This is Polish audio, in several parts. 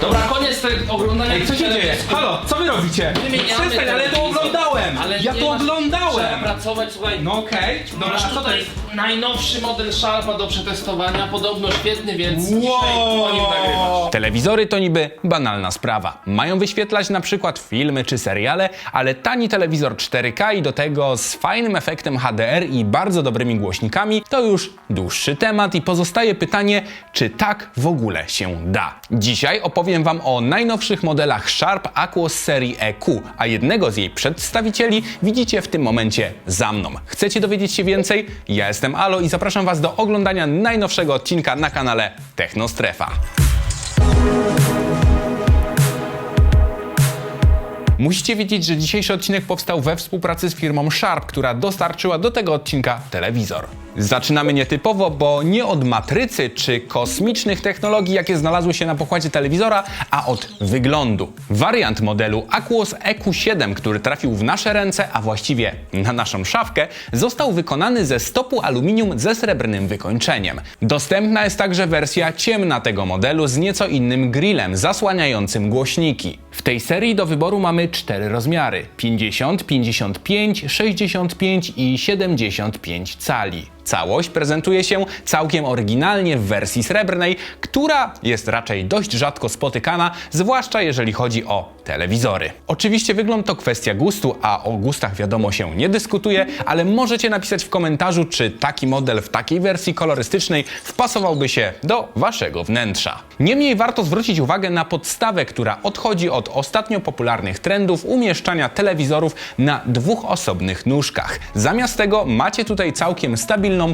Dobra, koniec tego oglądania. Ej, co się dzieje? Halo, co wy robicie? Wymieniamy Przestań, ale to telewizor. oglądałem! Ale ja nie to masz- Trzeba oglądałem! pracować, słuchaj. No okej, dobra, Masz a co to tutaj jest? najnowszy model Sharpa do przetestowania, podobno świetny, więc Wow. dzisiaj o nim nagrywasz. Telewizory to niby banalna sprawa. Mają wyświetlać na przykład filmy czy seriale, ale tani telewizor 4K i do tego z fajnym efektem HDR i bardzo dobrymi głośnikami to już dłuższy temat i pozostaje pytanie, czy tak w ogóle się da. Dzisiaj opowiem Wam o najnowszych modelach Sharp Aquos serii EQ, a jednego z jej przedstawicieli widzicie w tym momencie za mną. Chcecie dowiedzieć się więcej? Ja jestem Alo i zapraszam Was do oglądania najnowszego odcinka na kanale Technostrefa. Musicie wiedzieć, że dzisiejszy odcinek powstał we współpracy z firmą Sharp, która dostarczyła do tego odcinka telewizor. Zaczynamy nietypowo, bo nie od matrycy czy kosmicznych technologii, jakie znalazły się na pokładzie telewizora, a od wyglądu. Wariant modelu Aquos EQ7, który trafił w nasze ręce, a właściwie na naszą szafkę, został wykonany ze stopu aluminium ze srebrnym wykończeniem. Dostępna jest także wersja ciemna tego modelu z nieco innym grillem zasłaniającym głośniki. W tej serii do wyboru mamy cztery rozmiary: 50, 55, 65 i 75 cali. Całość prezentuje się całkiem oryginalnie w wersji srebrnej, która jest raczej dość rzadko spotykana, zwłaszcza jeżeli chodzi o telewizory. Oczywiście wygląd to kwestia gustu, a o gustach wiadomo się nie dyskutuje, ale możecie napisać w komentarzu, czy taki model w takiej wersji kolorystycznej wpasowałby się do waszego wnętrza. Niemniej warto zwrócić uwagę na podstawę, która odchodzi od ostatnio popularnych trendów umieszczania telewizorów na dwóch osobnych nóżkach. Zamiast tego macie tutaj całkiem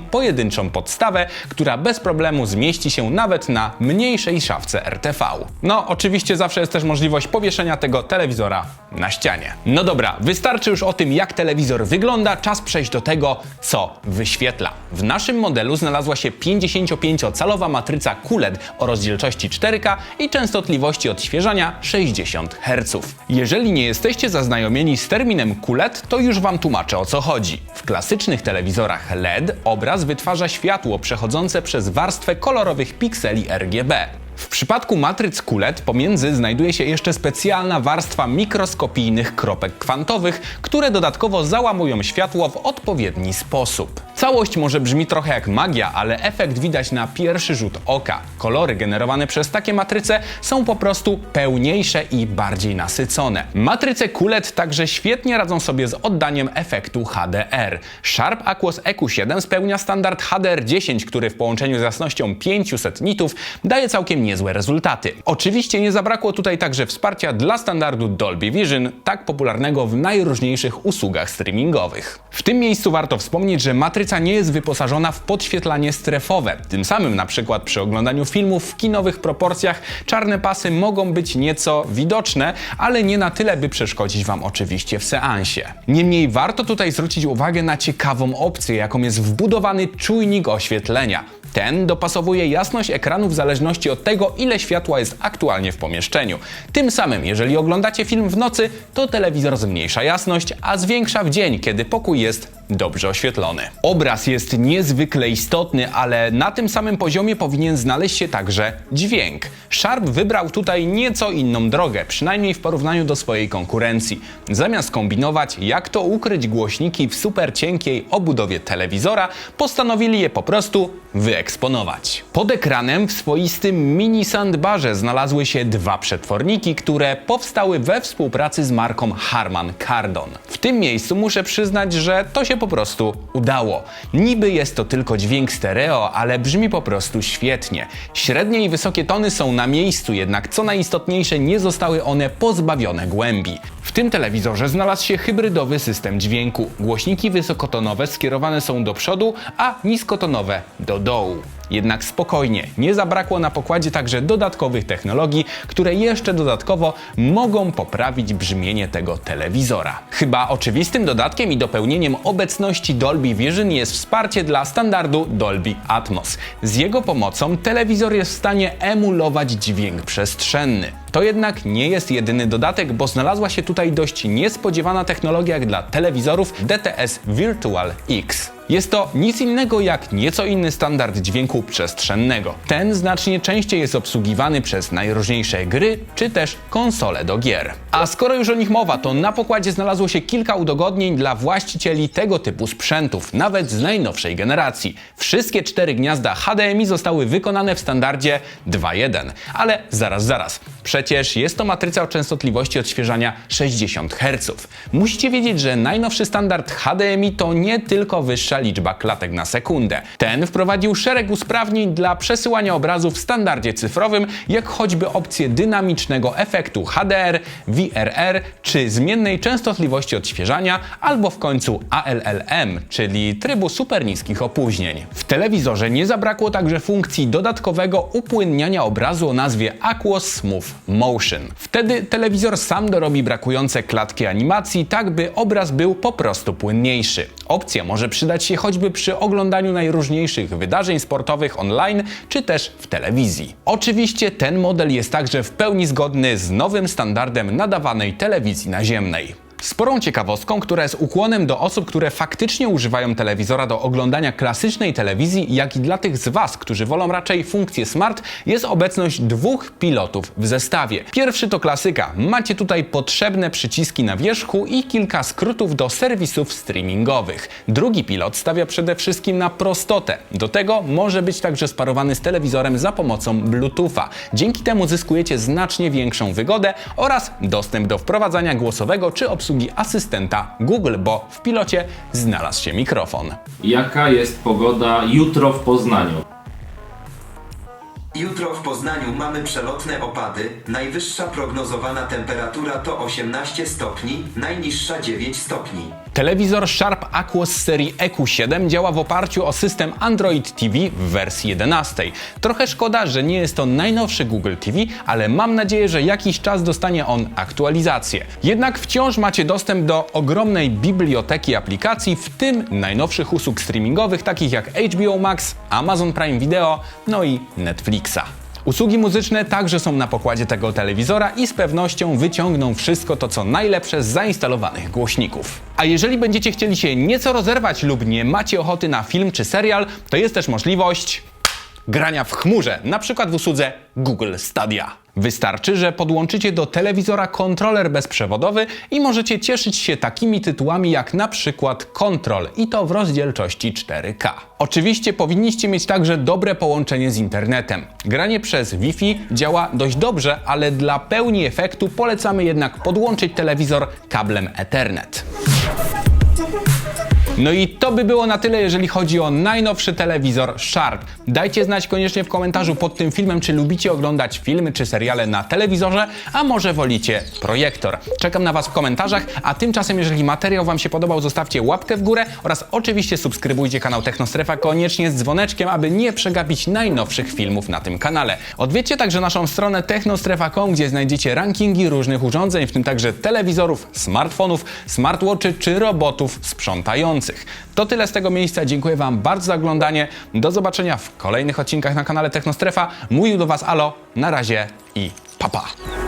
pojedynczą podstawę, która bez problemu zmieści się nawet na mniejszej szafce RTV. No, oczywiście zawsze jest też możliwość powieszenia tego telewizora na ścianie. No dobra, wystarczy już o tym, jak telewizor wygląda, czas przejść do tego, co wyświetla. W naszym modelu znalazła się 55-calowa matryca QLED o rozdzielczości 4K i częstotliwości odświeżania 60 Hz. Jeżeli nie jesteście zaznajomieni z terminem QLED, to już Wam tłumaczę o co chodzi. W klasycznych telewizorach LED obraz wytwarza światło przechodzące przez warstwę kolorowych pikseli RGB. W przypadku matryc QLED pomiędzy znajduje się jeszcze specjalna warstwa mikroskopijnych kropek kwantowych, które dodatkowo załamują światło w odpowiedni sposób. Całość może brzmi trochę jak magia, ale efekt widać na pierwszy rzut oka. Kolory generowane przez takie matryce są po prostu pełniejsze i bardziej nasycone. Matryce QLED także świetnie radzą sobie z oddaniem efektu HDR. Sharp Aquos EQ7 spełnia standard HDR10, który w połączeniu z jasnością 500 nitów daje całkiem niezłe rezultaty. Oczywiście nie zabrakło tutaj także wsparcia dla standardu Dolby Vision, tak popularnego w najróżniejszych usługach streamingowych. W tym miejscu warto wspomnieć, że matryca nie jest wyposażona w podświetlanie strefowe. Tym samym na przykład przy oglądaniu filmów w kinowych proporcjach czarne pasy mogą być nieco widoczne, ale nie na tyle, by przeszkodzić Wam oczywiście w seansie. Niemniej warto tutaj zwrócić uwagę na ciekawą opcję, jaką jest wbudowany czujnik oświetlenia. Ten dopasowuje jasność ekranu w zależności od tego, ile światła jest aktualnie w pomieszczeniu. Tym samym, jeżeli oglądacie film w nocy, to telewizor zmniejsza jasność, a zwiększa w dzień, kiedy pokój jest dobrze oświetlony. Obraz jest niezwykle istotny, ale na tym samym poziomie powinien znaleźć się także dźwięk. Sharp wybrał tutaj nieco inną drogę, przynajmniej w porównaniu do swojej konkurencji. Zamiast kombinować, jak to ukryć głośniki w super cienkiej obudowie telewizora, postanowili je po prostu wyeksponować. Pod ekranem w swoistym mini sandbarze znalazły się dwa przetworniki, które powstały we współpracy z marką Harman Kardon. W tym miejscu muszę przyznać, że to się po prostu udało. Niby jest to tylko dźwięk stereo, ale brzmi po prostu świetnie. Średnie i wysokie tony są na miejscu, jednak co najistotniejsze, nie zostały one pozbawione głębi. W tym telewizorze znalazł się hybrydowy system dźwięku. Głośniki wysokotonowe skierowane są do przodu, a niskotonowe do dołu. Jednak spokojnie, nie zabrakło na pokładzie także dodatkowych technologii, które jeszcze dodatkowo mogą poprawić brzmienie tego telewizora. Chyba oczywistym dodatkiem i dopełnieniem obecności Dolby Vision jest wsparcie dla standardu Dolby Atmos. Z jego pomocą telewizor jest w stanie emulować dźwięk przestrzenny. To jednak nie jest jedyny dodatek, bo znalazła się tutaj dość niespodziewana technologia jak dla telewizorów DTS Virtual X. Jest to nic innego jak nieco inny standard dźwięku przestrzennego. Ten znacznie częściej jest obsługiwany przez najróżniejsze gry czy też konsole do gier. A skoro już o nich mowa, to na pokładzie znalazło się kilka udogodnień dla właścicieli tego typu sprzętów, nawet z najnowszej generacji. Wszystkie cztery gniazda HDMI zostały wykonane w standardzie 2.1. Ale zaraz, zaraz. Przecież jest to matryca o częstotliwości odświeżania 60 Hz. Musicie wiedzieć, że najnowszy standard HDMI to nie tylko wyższa liczba klatek na sekundę. Ten wprowadził szereg usprawnień dla przesyłania obrazu w standardzie cyfrowym, jak choćby opcję dynamicznego efektu HDR, VRR czy zmiennej częstotliwości odświeżania, albo w końcu ALLM, czyli trybu super niskich opóźnień. W telewizorze nie zabrakło także funkcji dodatkowego upłynniania obrazu o nazwie Aquos Smooth Motion. Wtedy telewizor sam dorobi brakujące klatki animacji, tak by obraz był po prostu płynniejszy. Opcja może przydać się choćby przy oglądaniu najróżniejszych wydarzeń sportowych online czy też w telewizji. Oczywiście ten model jest także w pełni zgodny z nowym standardem nadawanej telewizji naziemnej. Sporą ciekawostką, która jest ukłonem do osób, które faktycznie używają telewizora do oglądania klasycznej telewizji, jak i dla tych z Was, którzy wolą raczej funkcję smart, jest obecność dwóch pilotów w zestawie. Pierwszy to klasyka. Macie tutaj potrzebne przyciski na wierzchu i kilka skrótów do serwisów streamingowych. Drugi pilot stawia przede wszystkim na prostotę. Do tego może być także sparowany z telewizorem za pomocą Bluetootha. Dzięki temu zyskujecie znacznie większą wygodę oraz dostęp do wprowadzania głosowego czy obsługi asystenta Google, bo w pilocie znalazł się mikrofon. Jaka jest pogoda jutro w Poznaniu? Jutro w Poznaniu mamy przelotne opady. Najwyższa prognozowana temperatura to 18 stopni, najniższa 9 stopni. Telewizor Sharp Aquos serii EQ7 działa w oparciu o system Android TV w wersji 11. Trochę szkoda, że nie jest to najnowszy Google TV, ale mam nadzieję, że jakiś czas dostanie on aktualizację. Jednak wciąż macie dostęp do ogromnej biblioteki aplikacji, w tym najnowszych usług streamingowych takich jak HBO Max, Amazon Prime Video, no i Netflixa. Usługi muzyczne także są na pokładzie tego telewizora i z pewnością wyciągną wszystko to, co najlepsze z zainstalowanych głośników. A jeżeli będziecie chcieli się nieco rozerwać lub nie macie ochoty na film czy serial, to jest też możliwość grania w chmurze, na przykład w usłudze Google Stadia. Wystarczy, że podłączycie do telewizora kontroler bezprzewodowy i możecie cieszyć się takimi tytułami jak na przykład Control i to w rozdzielczości 4K. Oczywiście powinniście mieć także dobre połączenie z internetem. Granie przez Wi-Fi działa dość dobrze, ale dla pełni efektu polecamy jednak podłączyć telewizor kablem Ethernet. No i to by było na tyle, jeżeli chodzi o najnowszy telewizor Sharp. Dajcie znać koniecznie w komentarzu pod tym filmem, czy lubicie oglądać filmy czy seriale na telewizorze, a może wolicie projektor. Czekam na Was w komentarzach, a tymczasem, jeżeli materiał Wam się podobał, zostawcie łapkę w górę oraz oczywiście subskrybujcie kanał Technostrefa koniecznie z dzwoneczkiem, aby nie przegapić najnowszych filmów na tym kanale. Odwiedźcie także naszą stronę technostrefa.com, gdzie znajdziecie rankingi różnych urządzeń, w tym także telewizorów, smartfonów, smartwatchy czy robotów sprzątających. To tyle z tego miejsca. Dziękuję Wam bardzo za oglądanie. Do zobaczenia w kolejnych odcinkach na kanale Technostrefa. Mówił do Was Alo. Na razie i papa. Pa.